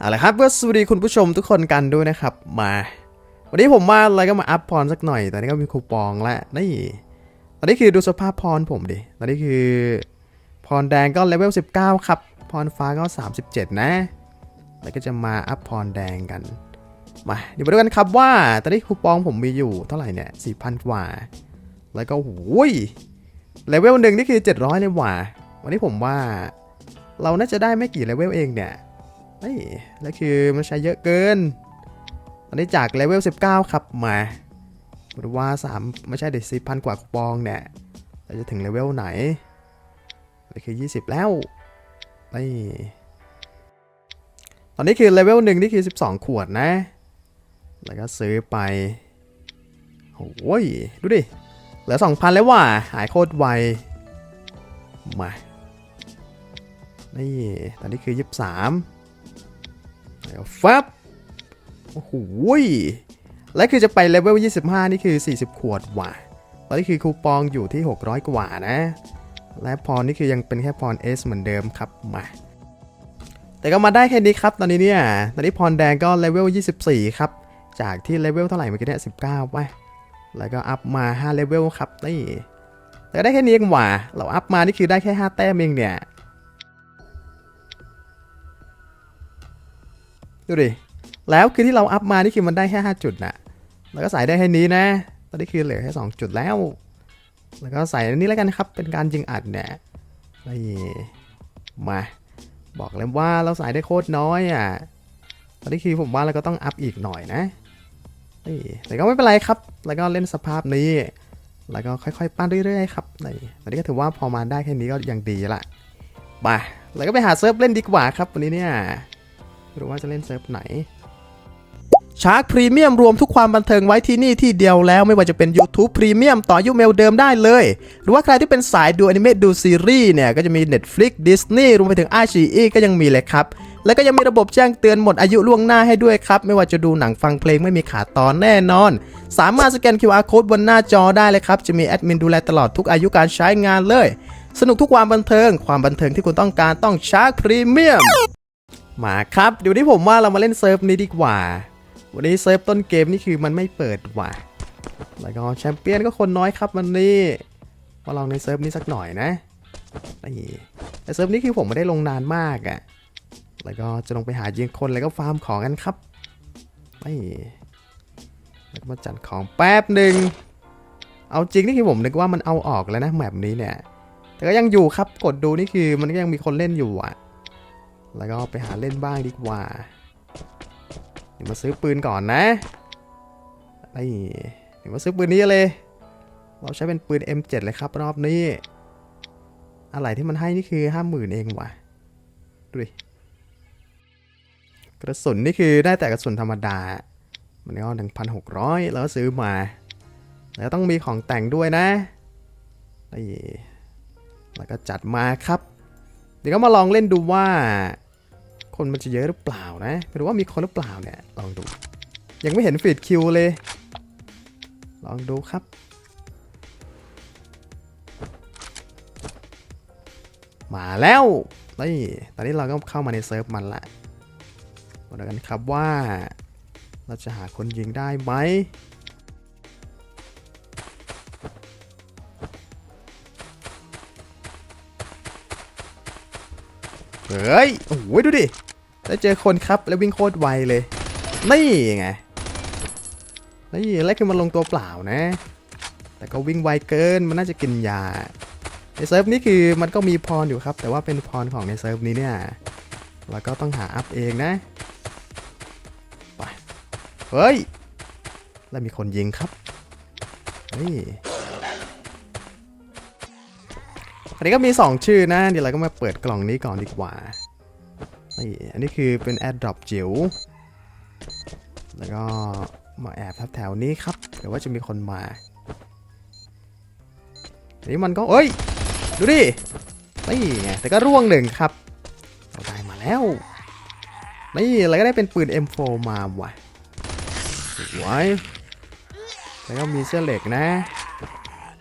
เอาละครับก็สวัสดีคุณผู้ชมทุกคนกันด้วยนะครับ มา วันนี้ผมมาอะไรก็มาอัพพรสักหน่อย ตอนนี้ก็มีคูปองแล้วนี่ ตอนนี้คือดูสภาพพรผมดิ ตอนนี้คือ พรแดงก็เลเวล 19 ครับ พรฟ้าก็ 37 นะ แล้วก็จะมาอัพพรแดงกัน มาเดี๋ยวมาดูกันครับว่า ตอนนี้คูปองผมมีอยู่เท่าไหร่เนี่ย4,000 กว่า แล้วก็โอ้ยเลเวลหนึ่งนี่คือ 700เลยว่ะวันนี้ผมว่า เราน่าจะได้ไม่กี่เลเวลเองเนี่ย เฮ้ยแล้วคือมันใช้เยอะเกิน ตอนนี้จากเลเวล 19 ครับมาหรือว่า 3 ไม่ใช่เด็ดสิพันกว่าคูปองเนี่ยเราจะถึงเลเวลไหนนี่คือ 20 แล้วนี่ตอนนี้คือเลเวลหนึ่งนี่คือ 12 ขวดนะ แล้วก็ซื้อไปโอ้ย ดูดิ เหลือ 2,000 แล้วว่ะ หายโคตรไว มา นี่ ตอนนี้คือ 23แล้ว ฟับโอ้โหและคือจะไปเลเวล 25 นี่คือ 40 ขวดว่ะตอนนี้คือคูปองอยู่ที่ 600 กว่านะ และพรนี่คือยังเป็นแค่พร S เหมือนเดิมครับมาแต่ก็มาได้แค่นี้ครับ ตอนนี้เนี่ย ตอนนี้พรแดงก็เลเวล 24 ครับ จากที่เลเวลเท่าไหร่เมื่อกี้เนี่ย19ป่ะแล้วก็อัพมา5เลเวลครับนี่แต่ได้แค่นี้เองว่ะเราอัพมานี่คือได้แค่ 5 แต้มเองเนี่ย ดูดิ แล้วคือที่เราอัพมานี่คือมันได้แค่5จุดนะแล้วก็ใส่ได้แค่นี้นะ ตอนนี้คือเหลือแค่2จุดแล้ว แล้วก็ใส่อันนี้แล้วกันครับ เป็นการยิงอัดเนี่ยนี่มา บอกเลยว่าเราใส่ได้โคตรน้อยอะ ตอนนี้คือผมว่าเราก็ต้องอัพอีกหน่อยนะนี่แต่ก็ไม่เป็นไรครับ แล้วก็เล่นสภาพนี้ แล้วก็ค่อยๆ ปั้นเรื่อยๆครับนี่ตอนนี้ก็ถือว่าพอมาได้แค่นี้ก็ยังดีละมาแล้วก็ไปหาเซิร์ฟเล่นดีกว่าครับวันนี้เนี่ย รู้ว่าจะเล่นเซิร์ฟไหนชาร์กพรีเมียมรวมทุกความบันเทิงไว้ที่นี่ที่เดียวแล้วไม่ว่าจะเป็น YouTube พรีเมียมต่อยุคเมลเดิมได้เลย หรือว่าใครที่เป็นสายดูอนิเมะดูซีรีส์เนี่ย ก็จะมี Netflix Disney รวมไปถึง i อ e ก็ยังมีเลยครับ แล้วก็ยังมีระบบแจ้งเตือนหมดอายุล่วงหน้าให้ด้วยครับ ไม่ว่าจะดูหนังฟังเพลงไม่มีขาดตอนแน่นอน สามารถสแกน QR code บนหน้าจอได้เลยครับจะมีแอดมินดูแลตลอดทุกอายุการใช้งานเลย สนุกทุกความบันเทิง ความบันเทิงที่คุณต้องการต้องชาร์กพรีเมียม มาครับเดี๋ยวนี้ผมว่าเรามาเล่นเซิร์ฟนี้ดีกว่า วันนี้เซิร์ฟต้นเกมนี่คือมันไม่เปิดว่ะ แล้วก็แชมเปี้ยนก็คนน้อยครับวันนี้มาลองในเซิร์ฟนี้สักหน่อยนะนี่แต่เซิร์ฟนี้คือผมไม่ได้ลงนานมากอะ่ะ แล้วก็จะลงไปหายิงคนแล้วก็ฟาร์มของกันครับนี่แล้วก็มาจัดของแป๊บหนึ่ง เอาจริงนี่คือผมนึกว่ามันเอาออกแล้วนะแมปนี้เนี่ย แต่ก็ยังอยู่ครับ กดดูนี่คือมันก็ยังมีคนเล่นอยู่อะ แล้วก็ไปหาเล่นบ้างดีกว่า เดี๋ยวมาซื้อปืนก่อนนะนี่เดี๋ยวมาซื้อปืนนี้เลย เราใช้เป็นปืน M7 เลยครับรอบนี้ อะไรที่มันให้นี่คือห้าหมื่นเองว่ะ ดูดิ กระสุนนี่คือได้แต่กระสุนธรรมดา มันก็หนึ่งพันหกร้อยแล้วซื้อมา แล้วต้องมีของแต่งด้วยนะนี่แล้วก็จัดมาครับ เดี๋ยวก็มาลองเล่นดูว่า คนมันจะเยอะหรือเปล่านะไม่รู้ว่ามีคนหรือเปล่าเนี่ยลองดู ยังไม่เห็นฟีดคิวเลย ลองดูครับมาแล้วนี่ตอนนี้เราก็เข้ามาในเซิร์ฟมันละมาดูกันครับว่า เราจะหาคนยิงได้ไหม เฮ้ย โอ้โหดูดิได้เจอคนครับแล้ววิ่งโคตรไวเลย นี่ไง นี่แล้วคือมันลงตัวเปล่านะ แต่ก็วิ่งไวเกิน มันน่าจะกินยา ในเซิร์ฟนี้คือมันก็มีพรอยู่ครับ แต่ว่าเป็นพรของในเซิร์ฟนี้เนี่ยเราก็ต้องหาอัพเองนะ ไป เฮ้ย แล้วมีคนยิงครับ นี่ อันนี้ก็มี 2 ชื่อนะ เดี๋ยวเราก็มาเปิดกล่องนี้ก่อนดีกว่านี่อันนี้คือเป็น AirDrop จิ๋ว แล้วก็มาแอบแถวๆนี้ครับ เดี๋ยวว่าจะมีคนมาอันนี้มันก็ เอ้ย ดูดิ นี่ไง แต่ก็ร่วงหนึ่งครับเราได้มาแล้ว นี่เราก็ได้เป็นปืน M4 มาว่ะสวยแล้วก็มีเสื้อเหล็กนะ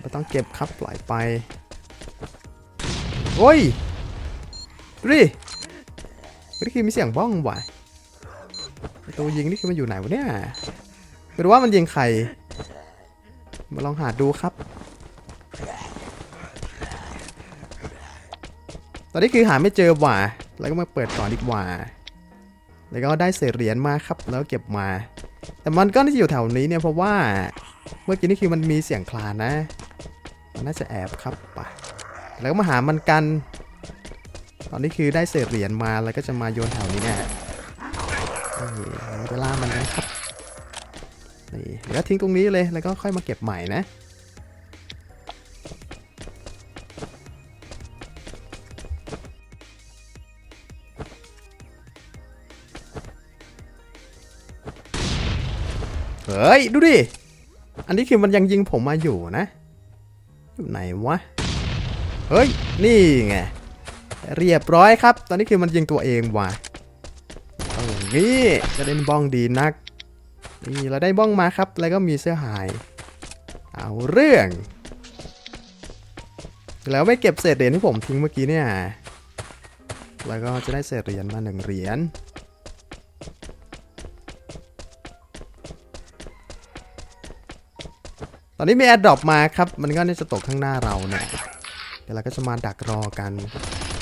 ไม่ต้องเก็บครับปล่อยไป โอ้ยดูดินี่คือมีเสียงบ้องว่ะตัวยิงนี่คือมันอยู่ไหนวะเนี่ยไม่รู้ว่ามันยิงใคร มาลองหาดูครับ ตอนนี้คือหาไม่เจอว่าแล้วก็มาเปิดก่อนดีกว่า แล้วก็ได้เศษเหรียญมาครับ แล้วเก็บมา แต่มันก็น่าจะอยู่แถวนี้เนี่ยเพราะว่า เมื่อกี้นี่คือมันมีเสียงคลานนะ มันน่าจะแอบครับไป แล้วก็มาหามันกัน ตอนนี้คือได้เศษเหรียญมาแล้วก็จะมาโยนแถวนี้แน่เราจะล่ามันกันครับ นี่เดี๋ยวทิ้งตรงนี้เลย แล้วก็ค่อยมาเก็บใหม่นะ เฮ้ย ดูดิ อันนี้คือมันยังยิงผมมาอยู่นะ อยู่ไหนวะ เฮ้ย นี่ไง เรียบร้อยครับ ตอนนี้คือมันยิงตัวเองว่ะเอาอย่างนี้จะเล่นบ้องดีนัก นี่เราได้บ้องมาครับ แล้วก็มีเสื้อหาย เอาเรื่อง แล้วไม่เก็บเศษเหรียญที่ผมทิ้งเมื่อกี้เนี่ย แล้วก็จะได้เศษเหรียญมาหนึ่งเหรียญตอนนี้มีแอดดรอปมาครับ มันก็น่าจะตกข้างหน้าเราเนี่ย เดี๋ยวเราก็จะมาดักรอกัน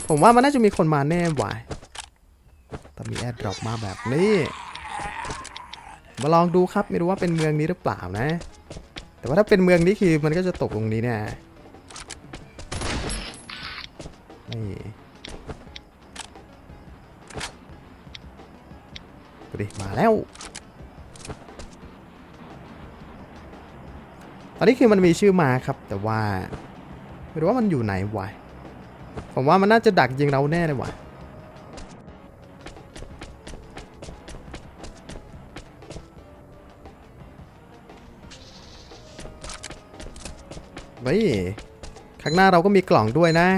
ผมว่ามันน่าจะมีคนมาแน่ว่ะแต่มีแอดดรอปมาแบบนี้ มาลองดูครับไม่รู้ว่าเป็นเมืองนี้หรือเปล่านะ แต่ว่าถ้าเป็นเมืองนี้คือมันก็จะตกตรงนี้เนี่ยนี่ดูดิมาแล้ว ตอนนี้คือมันมีชื่อมาครับแต่ว่า ไม่รู้ว่ามันอยู่ไหนวะผมว่ามันน่าจะดักยิงเราแน่เลยวะเฮ้ยข้างหน้าเราก็มีกล่องด้วยนะ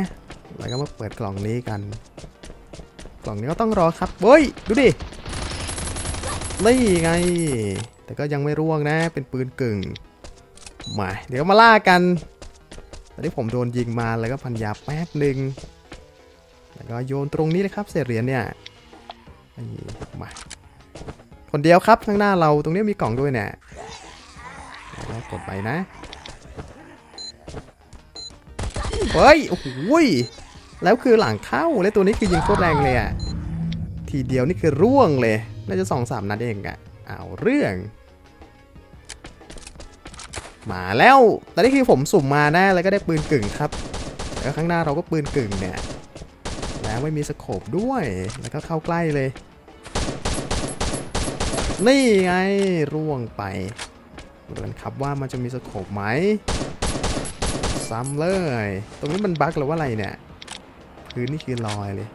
แล้วก็มาเปิดกล่องนี้กัน กล่องนี้ก็ต้องรอครับเฮ้ย ดูดิ นี่ไง แต่ก็ยังไม่ร่วงนะ เป็นปืนกึ่ง มา เดี๋ยวมาล่ากัน อนนี้ผมโดนยิงมาแล้วก็พันยาแป๊บหนึ่งแล้วก็โยนตรงนี้เลยครับเศษเหรียญเนี่ยนี่มาคนเดียวครับข้างหน้าเราตรงนี้มีกล่องด้วยเนี่ยแล้วกดไปนะเฮ้ยโอ้โหยแล้วคือหลังเข้าแล้วตัวนี้คือยิงโคตรแรงเลยอะทีเดียวนี่คือร่วงเลย น่าจะสองสามนัดเองอะเอาเรื่อง มาแล้วตอนนี้คือผมสุ่มมานะแล้วก็ได้ปืนกึ่งครับแล้วข้างหน้าเราก็ปืนกึ่งเนี่ย แล้วไม่มีสโคปด้วย แล้วก็เข้าใกล้เลย นี่ไงร่วงไปดูกันครับว่ามันจะมีสโคปไหม ซ้ำเลย ตรงนี้มันบั๊กหรือว่าอะไรเนี่ย พื้นนี่คือลอยเลย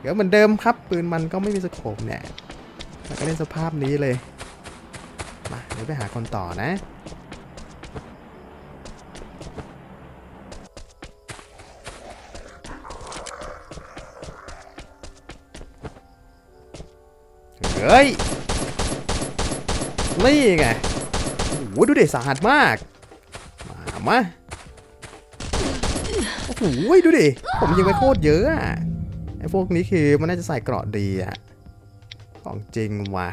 เดี๋ยวเหมือนเดิมครับ ปืนมันก็ไม่มีสโคปเนี่ยแล้วก็เล่นสภาพนี้เลย ดี๋ยวไปหาคนต่อนะ เฮ้ย นี่ไงโอ้โหดูเด็สาหัสมาก มามาโอ้โหดูดิ ผมยิงไปโคตรเยอะอะไอ้พวกนี้คือมันน่าจะใส่เกราะดีอะของจริงว่ะ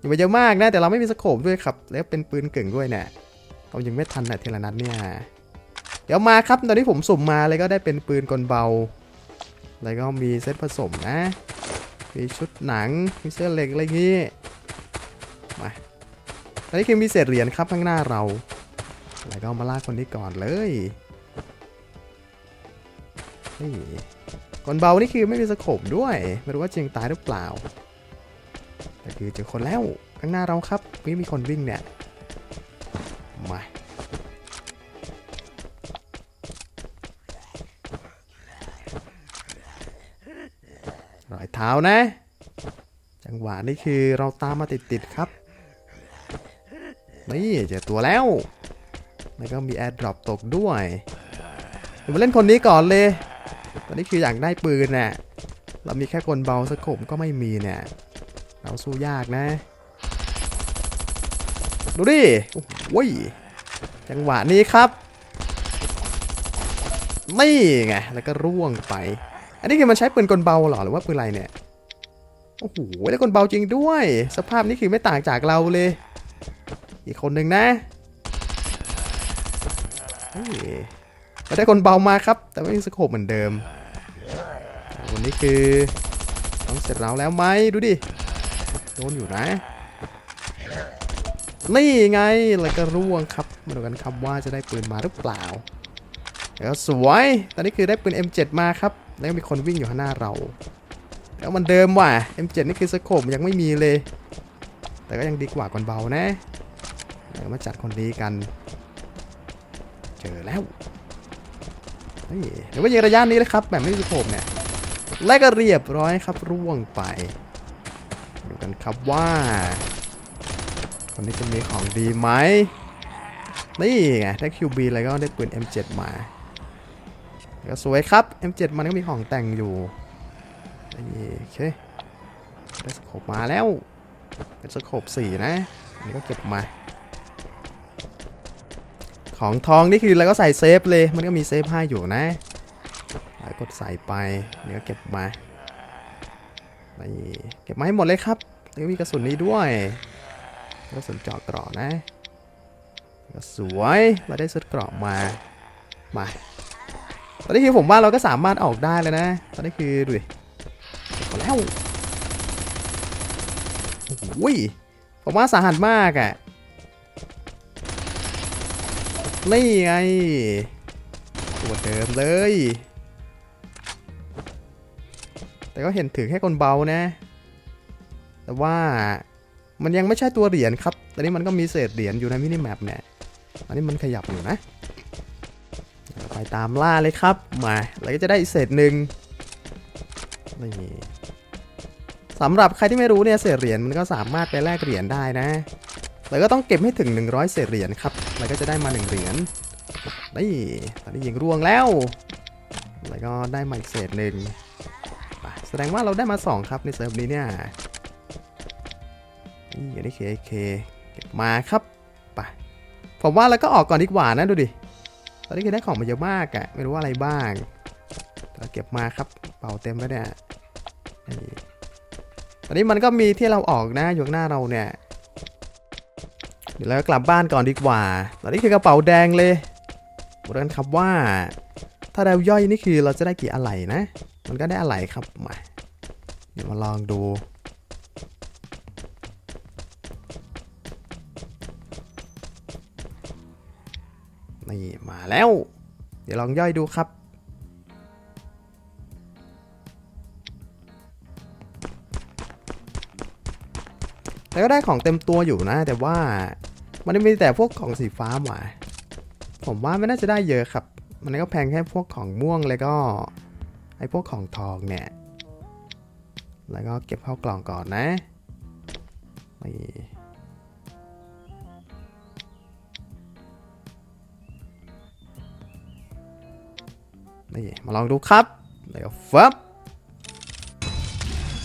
ยิงไปเยอะมากนะแต่เราไม่มีสโคปด้วยครับ แล้วเป็นปืนเก่งด้วยเนี่ยเรายิงไม่ทันนะทีลนัดเนี่ย เดี๋ยวมาครับตอนนี้ผมสุ่มมาเลยก็ได้เป็นปืนกลเบา แล้วก็มีเซตผสมนะ มีชุดหนัง มีเสื้อเหล็กอะไรงี้ มาตอนนี้คือมีเศษเหรียญครับข้างหน้าเรา แล้วก็มาลากคนนี้ก่อนเลยนี่คนเบานี่คือไม่มีสโคปด้วย ไม่รู้ว่าจริงตายหรือเปล่า คือเจอคนแล้วข้างหน้าเราครับนี่มีคนวิ่งเนี่ยมารอยเท้านะ จังหวะนี้คือเราตามมาติดๆครับนี่เจอตัวแล้ว แล้วก็มีแอร์ดรอปตกด้วยเดี๋ยวมาเล่นคนนี้ก่อนเลย ตอนนี้คืออยากได้ปืนน่ะ เรามีแค่คนเบาสกมก็ไม่มีเนี่ย เราสู้ยากนะ ดูดิโอ้ยจังหวะนี้ครับ นี่ไง แล้วก็ร่วงไป อันนี้คือมันใช้ปืนกลเบาหรอ หรือว่าปืนอะไรเนี่ย โอ้โหได้คนเบาจริงด้วย สภาพนี้คือไม่ต่างจากเราเลย อีกคนหนึ่งนะเราได้คนเบามาครับ แต่ไม่มีสโคปเหมือนเดิม วันนี้คือต้องเสร็จเราแล้วไหมดูดิ โดนอยู่นะ นี่ไง แล้วก็ร่วงครับมาดูกันครับว่าจะได้ปืนมาหรือเปล่า แล้วสวย ตอนนี้คือได้ปืน M7 มาครับ แล้วมีคนวิ่งอยู่ข้างหน้าเรา แล้วมันเดิมว่ะ M7 นี่คือสโคปยังไม่มีเลย แต่ก็ยังดีกว่าก่อนเบานะเดี๋ยวมาจัดคนดีกัน เจอแล้วเฮ้ยเดี๋ยวว่ายิงระยะนี้เลยครับ แบบไม่มีสโคปเนี่ยและก็เรียบร้อยครับร่วงไป ดูกันครับว่าคนนี้จะมีของดีไหมนี่ไงได้ QB แล้วก็ได้ปืน M7 มาก็สวยครับ M7 มันก็มีของแต่งอยู่นี่โอเคได้สโคปมาแล้ว เป็นสโคป4นะอันนี้ก็เก็บมา ของทองนี่คือเราก็ใส่เซฟเลย มันก็มีเซฟให้อยู่นะกดใส่ไปนี่ก็เก็บมา นี่เก็บมาให้หมดเลยครับแล้วมีกระสุนนี้ด้วยกระสุนเจาะกราะนะก็สวยเราได้ชุดกราะมา มา ตอนนี้คือผมว่าเราก็สามารถออกได้เลยนะ ตอนนี้คือดูดิหมดแล้วโอ้โหผมว่าสาหัสมากอะ่ะ นี่ไงตัวเดิมเลย แต่ก็เห็นถือแค่คนเบานะ แต่ว่ามันยังไม่ใช่ตัวเหรียญครับ ตอนนี้มันก็มีเศษเหรียญอยู่ในมินิแมปเนี่ยอันนี้มันขยับอยู่นะ ไปตามล่าเลยครับ มาแล้วก็จะได้อีกเศษหนึ่งนี่สำหรับใครที่ไม่รู้เนี่ยเศษเหรียญมันก็สามารถไปแลกเหรียญได้นะแล้วก็ต้องเก็บให้ถึง 100 เศษเหรียญครับ แล้วก็จะได้มา 1 เหรียญ นี่ตอนนี้ยิงร่วงแล้ว แล้วก็ได้มาอีกเศษหนึ่ง แสดงว่าเราได้มา 2 ครับในเซิร์ฟนี้เนี่ยนี่อันนี้เคเคเก็บมาครับไปผมว่าเราก็ออกก่อนดีกว่านะดูดิตอนนี้คือได้ของมาเยอะมากอะไม่รู้ว่าอะไรบ้างเราเก็บมาครับเป่าเต็มแล้วเนี่ยนี่ตอนนี้มันก็มีที่เราออกนะอยู่หน้าเราเนี่ยเดี๋ยวเรากลับบ้านก่อนดีกว่า ตอนนี้คือกระเป๋าแดงเลยบอกกันครับว่า ถ้าเราย่อยนี่คือเราจะได้กี่อะไหล่นะ มันก็ได้อะไหลครับมาเดี๋ยวมาลองดูนี่มาแล้ว เดี๋ยวลองย่อยดูครับแล้วก็ได้ของเต็มตัวอยู่นะ แต่ว่ามันมีแต่พวกของสีฟ้าหมา ผมว่าไม่น่าจะได้เยอะครับ มันก็แพงแค่พวกของม่วงแล้วก็ ไอ้พวกของทองเนี่ย แล้วก็เก็บเข้ากล่องก่อนนะนี่นี่มาลองดูครับแล้วก็ฟับ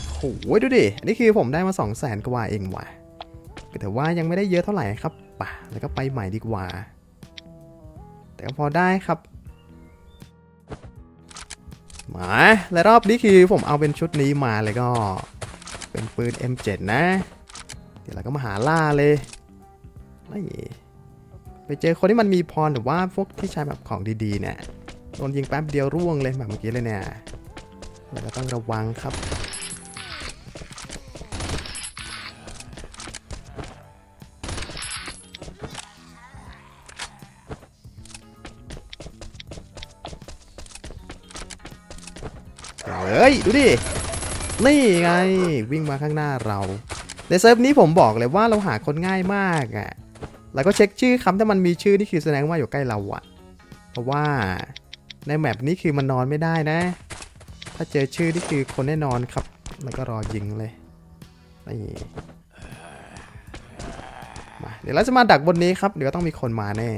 โอ้โหดูดิ อันนี้คือผมได้มา 2 0 0แสนกว่าเองว่ะ แต่ว่ายังไม่ได้เยอะเท่าไหร่ครับป่ะแล้วก็ไปใหม่ดีกว่า แต่ก็พอได้ครับ และรอบนี้คือผมเอาเป็นชุดนี้มาเลยก็ เป็นปืน M7 นะ เดี๋ยวเราก็มาหาล่าเลยนี่ไปเจอคนที่มันมีพรหรือว่าพวกที่ใช้แบบของดีๆเนี่ยโดนยิงแป๊บเดียวร่วงเลยแบบเมื่อกี้เลยเนี่ยเราก็ต้องระวังครับ ยดูดินี่ไงวิ่งมาข้างหน้าเรา ในเซิร์ฟนี้ผมบอกเลยว่าเราหาคนง่ายมากอะ่ะแล้วก็เช็คชื่อคำถ้ามันมีชื่อนี่คือแสดงว่าอยู่ใกล้เราอะเพราะว่าในแมปนี้คือมันนอนไม่ได้นะ ถ้าเจอชื่อนี่คือคนแน่นอนครับ แล้วก็รอยิงเลยนี่มาเดี๋ยวเราจะมาดักบนนี้ครับ เดี๋ยวต้องมีคนมาแน่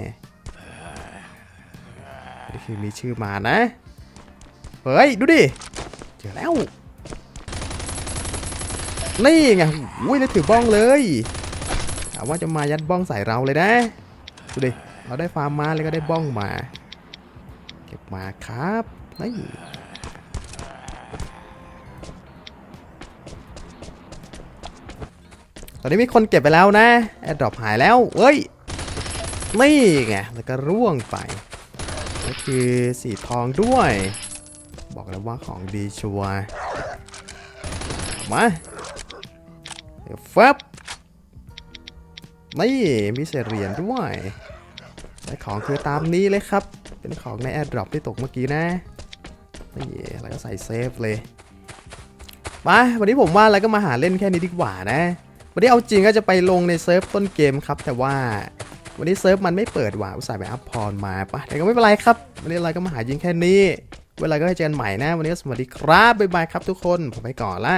นี่คือมีชื่อมานะ เฮ้ย ดูดิ จอแล้ว นี่ไงอุ้ยเลยถือบ้องเลยถามว่าจะมายัดบ้องใส่เราเลยนะดูดิเราได้ฟาร์มมาแล้วก็ได้บ้องมา เก็บมาครับนี่อนนี้มีคนเก็บไปแล้วนะแอดดรอปหายแล้วเอ้ยนี่ไงแล้วก็ร่วงไปก็คือสีทองด้วย บอกแล้วว่าของดีชัวร์มาเดี๋ยวฟับนี่มีเศษเหรียญด้วยและของคือตามนี้เลยครับ เป็นของในแอดดรอปที่ตกเมื่อกี้นะนี่แล้วก็ใส่เซฟเลยมาวันนี้ผมว่าแล้วก็มาหาเล่นแค่นี้ดีกว่านะ วันนี้เอาจริงก็จะไปลงในเซิร์ฟต้นเกมครับ แต่ว่าวันนี้เซิร์ฟมันไม่เปิดว่ะอุตส่าห์ไปอัพพรมาปะแต่ก็ไม่เป็นไรครับ วันนี้เราก็มาหายิงแค่นี้ เวลาก็ให้เจอกันใหม่นะ วันนี้สวัสดีครับ บ๊ายบายครับทุกคน ผมไปก่อนละ